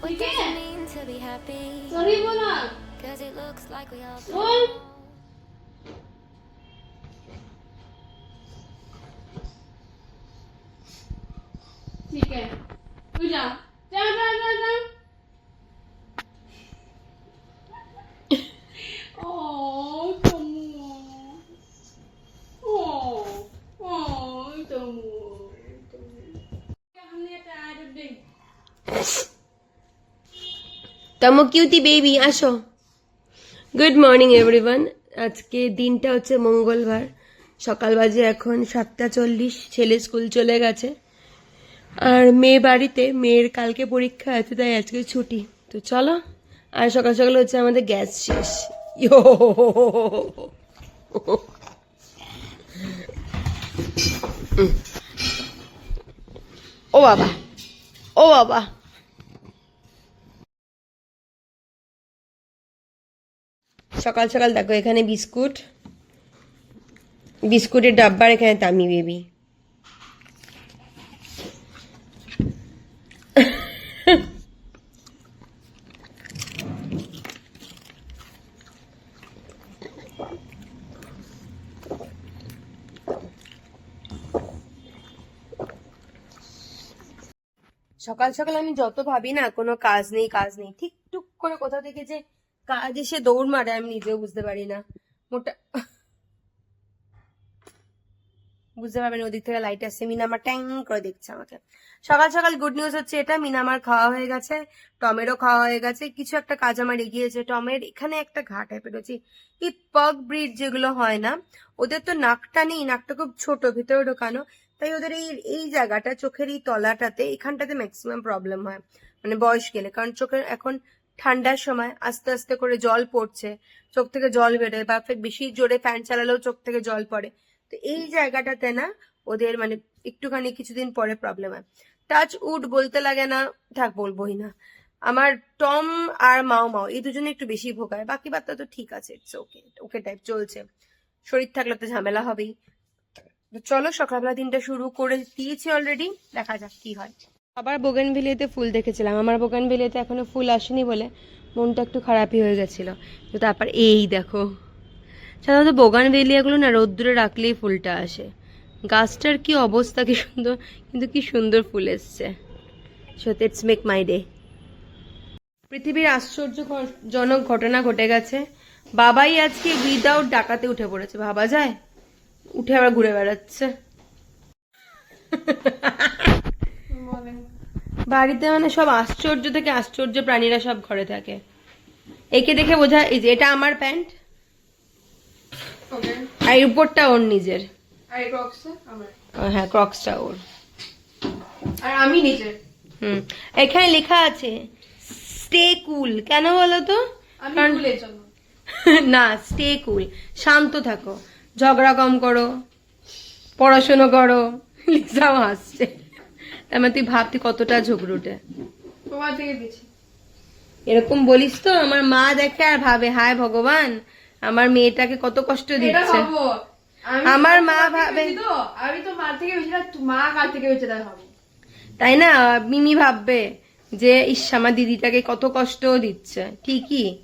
What does mean to be happy? Sorry mo na. Cause it looks like we all তমো cutie baby আসো। Good morning everyone আজকে দিনটা হচ্ছে মঙ্গলবার। সকাল বাজে এখন সাতটা চল্লিশ ছেলে স্কুল চলে গেছে। আর মেয়ে বাড়িতে মেয়ের কালকে পরীক্ষা আছে তাই আজকে ছুটি। তো চলো আর সকাল সকাল হচ্ছে আমাদের গ্যাস শেষ। ইয়ো ও বাবা ও বাবা। সকাল সকাল দেখো, এখানে বিস্কুট। বিস্কুটের ডাব্বার, এখানে তামি বেবি। সকাল সকাল আমি যত ভাবি না, কোনো কাজ নেই কাজ নেই। ঠিক টুক করে কোথা থেকে যে কাজ এসে দৌড় মারে, আমি নিজেও বুঝতে পারি না। মোটা বুঝতে পারবেন ওদিক থেকে লাইট আসছে। মিনামার ট্যাং করে দেখছে আমাকে। সকাল সকাল গুড নিউজ হচ্ছে এটা, মিনামার খাওয়া হয়ে গেছে, টমেরও খাওয়া হয়ে গেছে। কিছু একটা কাজ আমার এগিয়েছে টমের এখানে একটা ঘা টাইপের রয়েছে এই পগ ব্রিড যেগুলো হয় না, ওদের তো নাকটা নেই, নাকটা খুব ছোট, ভিতরে ঢোকানো। তাই ওদের এই এই জায়গাটা, চোখের এই তলাটাতে, এখানটাতে ম্যাক্সিমাম প্রবলেম হয়। মানে বয়স গেলে। কারণ চোখের এখন ঠান্ডার সময় আস্তে আস্তে করে জল পড়ছে, চোখ থেকে জল বেরোয়, বা বেশি জোরে ফ্যান চালালেও চোখ থেকে জল পড়ে। তো এই জায়গাটাতে না ওদের মানে একটুখানি কিছুদিন পরে প্রবলেম হয়। টাচ উড বলতে লাগে না, থাক বলবোই না। আমার টম আর মাও মাও, এই দুজনে একটু বেশি ভোগায়, বাকি বার্তা তো ঠিক আছে ইটস ওকে ওকে টাইপ চলছে। শরীর থাকলে তো ঝামেলা হবেই। চলো সকালবেলা দিনটা শুরু করে দিয়েছি অলরেডি দেখা যাক কি হয়। আবার বোগানভেলিয়াতে ফুল দেখেছিলাম। আমার বোগানভেলিয়াতে এখনও ফুল আসেনি বলে মনটা একটু খারাপই হয়ে গেছিল। তো তারপর এই দেখো। সাধারণত বোগানভেলিয়াগুলো না রৌদ্রে রাখলেই ফুলটা আসে। গাছটার কি অবস্থা কি সুন্দর, কিন্তু কি সুন্দর ফুল এসছে। সত্যি ইটস মেক মাই ডে পৃথিবীর আশ্চর্যজনক ঘটনা ঘটে গেছে। বাবাই আজকে উইদাউট ডাকাতে উঠে পড়েছে। ভাবা যায়? উঠে আবার ঘুরে বেড়াচ্ছে। বাড়িতে মানে সব আশ্চর্য থেকে আশ্চর্য প্রাণীরা সব ঘরে থাকে। একে দেখে বোঝা এই যে এটা আমার প্যান্ট আর উপরটা ওর নিজের। হ্যাঁ ক্রক্সটা ওর। আর আমি নিজের। হুম এখানে লেখা আছে স্টে কুল কেন বলো তো? না স্টে কুল শান্ত থাকো। ঝগড়া কম করো পড়াশুনো করো লিজাও হাসছে তার তুই ভাব তুই কতটা ঝগড়ুটে। তোমার থেকে দিচ্ছি। এরকম বলিস তো আমার মা দেখে আর ভাবে হায় ভগবান আমার মেয়েটাকে কত কষ্ট দিচ্ছে। আমার মা ভাবে- আমি তো মার থেকে বেশি না মা কার থেকে বেশি তাই তাই না? মিমি ভাববে যে ইস আমার দিদিটাকে কত কষ্ট দিচ্ছে। ঠিকই।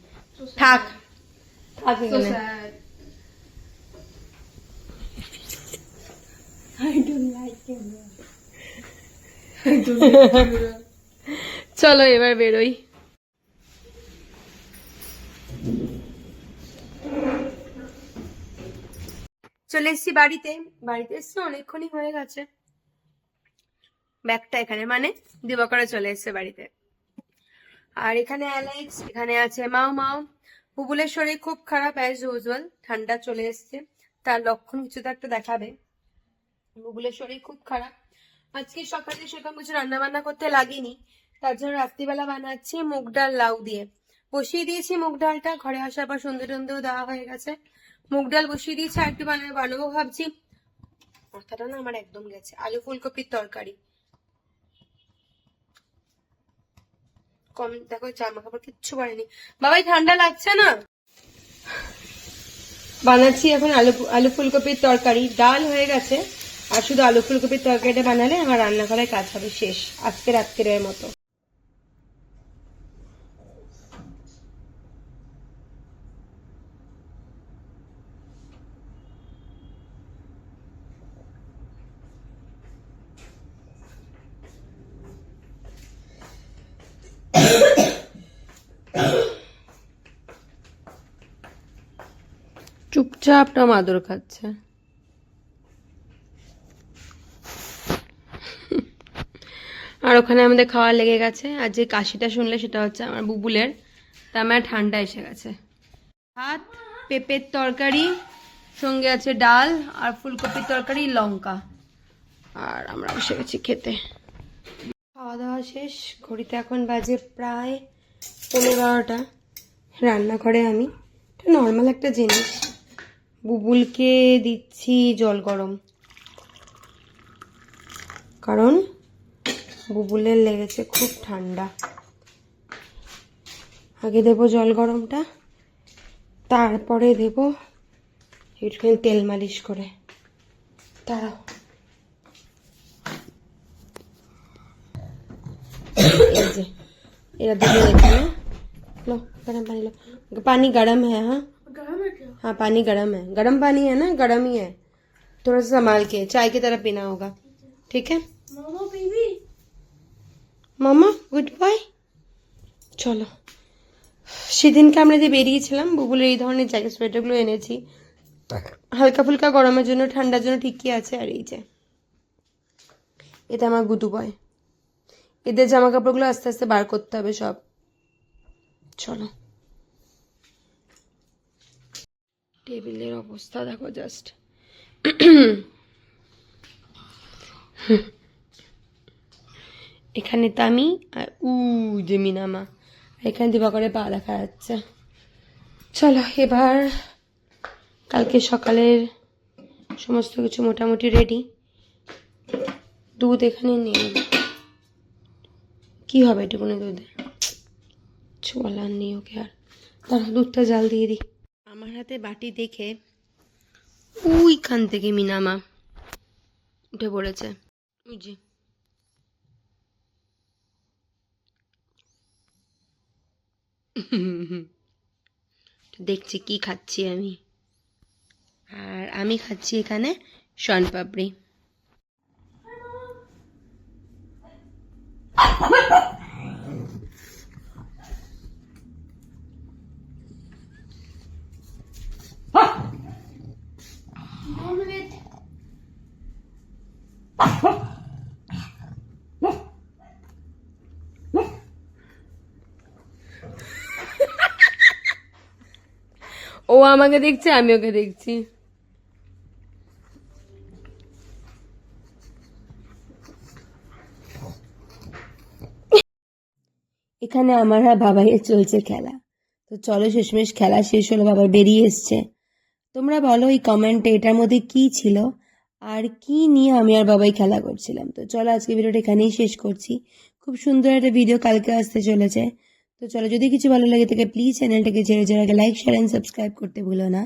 থাক। থাক সো এখানে। স্যাড চলো এবার বেরোই। চলে এসছি বাড়িতে। বাড়িতে এসছি, অনেকক্ষণই হয়ে গেছে। ব্যাগটা এখানে মানে দিবাকরে চলে এসছে বাড়িতে। আর এখানে অ্যালেক্স, এখানে আছে মাও মাও। বুবুলের শরীর খুব খারাপ অ্যাজ ইউজুয়াল ঠান্ডা চলে এসছে। তার লক্ষণ কিছু তো একটা দেখাবে। বুবুলের শরীর খুব খারাপ। আজকে সকালে সেরকম কিছু রান্না বান্না করতে লাগেনি। তার জন্য রাত্রিবেলা বানাচ্ছি মুগ ডাল লাউ দিয়ে। বসিয়ে দিয়েছি মুগ ডালটা, ঘরে আসার পর সন্ধে টন্ধেও দেওয়া হয়ে গেছে। মুগ ডাল বসিয়ে দিয়েছি, আর একটু বানাবো বানাবো ভাবছি। মাথাটা না আমার একদম গেছে, আলু ফুলকপির তরকারি। কম, দেখো জামা কাপড় কিচ্ছু পরেনি। বাবাই ঠান্ডা লাগছে না? বানাচ্ছি এখন আলু আলু ফুলকপির তরকারি। ডাল হয়ে গেছে। আর শুধু আলু ফুলকপির তরকারিটা বানালে আমার রান্নাঘরের কাজ হবে শেষ, আজকে রাত্রিরের মতো। চুপচাপ মাদুর খাচ্ছে। আর ওখানে আমাদের খাওয়া লেগে গেছে। আর যে কাশিটা শুনলে সেটা হচ্ছে আমার বুবুলের। তা আমার ঠান্ডা এসে গেছে। ভাত, পেঁপের তরকারি, সঙ্গে আছে ডাল আর ফুলকপির তরকারি, লঙ্কা। আর আমরা বসে গেছি খেতে। খাওয়া দাওয়া শেষ। ঘড়িতে এখন বাজে প্রায় পনেরো বারোটা। রান্নাঘরে আমি। এটা নর্মাল একটা জিনিস। বুবুলকে দিচ্ছি জল গরম। কারণ বুবুলের লেগেছে খুব ঠান্ডা আগে দেবো জল গরমটা তারপরে দেব একটুখানি তেল মালিশ করে দাঁড়াও এই যে এরা দুটো এখানে लो गरम पानी लो पानी गरम है हाँ हाँ पानी गरम है गरम पानी है ना गरम ही है थोड़ा सा संभाल के चाय की तरह पीना होगा ठीक है মামা গুড বাই চলো। সেদিনকে আমরা যে বেরিয়েছিলাম বুবুলের এই ধরনের জ্যাকেট সোয়েটারগুলো এনেছি। হালকা ফুলকা গরমের জন্য ঠান্ডার জন্য ঠিকই আছে আর এই যে। এটা আমার গুদু বয় এদের জামা কাপড়গুলো আস্তে আস্তে বার করতে হবে সব। চলো। টেবিলের অবস্থা দেখো জাস্ট এখানে তামি আর উ যে মিনামা এখানে দিবাকরে পা দেখা যাচ্ছে। চলো, এবার কালকে সকালের সমস্ত কিছু মোটামুটি রেডি দুধ এখানে নেই। কি হবে এটুকুনি দুধে কিছু বলার নেই ওকে আর। তারা দুধটা জাল দিয়ে দিই। আমার হাতে বাটি দেখে ওইখান থেকে মিনামা উঠে পড়েছে। ওই যে দেখছি কি খাচ্ছি আমি। আর আমি খাচ্ছি এখানে শনপাপড়ি। ও আমাকে দেখছে, আমি ওকে দেখছি। এখানে আমার আর বাবাইয়ের চলছে খেলা। তো চলো শেষমেশ খেলা শেষ হলো, বাবা বেরিয়ে এসছে। তোমরা বলো এই কমেন্টে এটার মধ্যে কি ছিল, আর কি নিয়ে আমি আর বাবাই খেলা করছিলাম। তো চলো আজকে ভিডিওটা এখানেই শেষ করছি। খুব সুন্দর একটা ভিডিও কালকে আসতে চলেছে। তো চলো, যদি কিছু ভালো লাগে থাকে প্লিজ চ্যানেলটাকে ছেড়ে ছেড়ে লাইক শেয়ার অ্যান্ড সাবস্ক্রাইব করতে ভুলো না।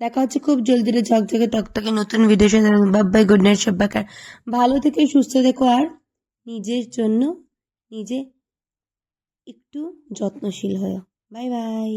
দেখা হচ্ছে খুব জলদি ঝকঝকে টকটকে নতুন ভিডিও সাথে। বাবাই গুড নাইট সব সব্বাকার ভালো থেকে সুস্থ দেখো আর নিজের জন্য নিজে একটু যত্নশীল হয়েও বাই বাই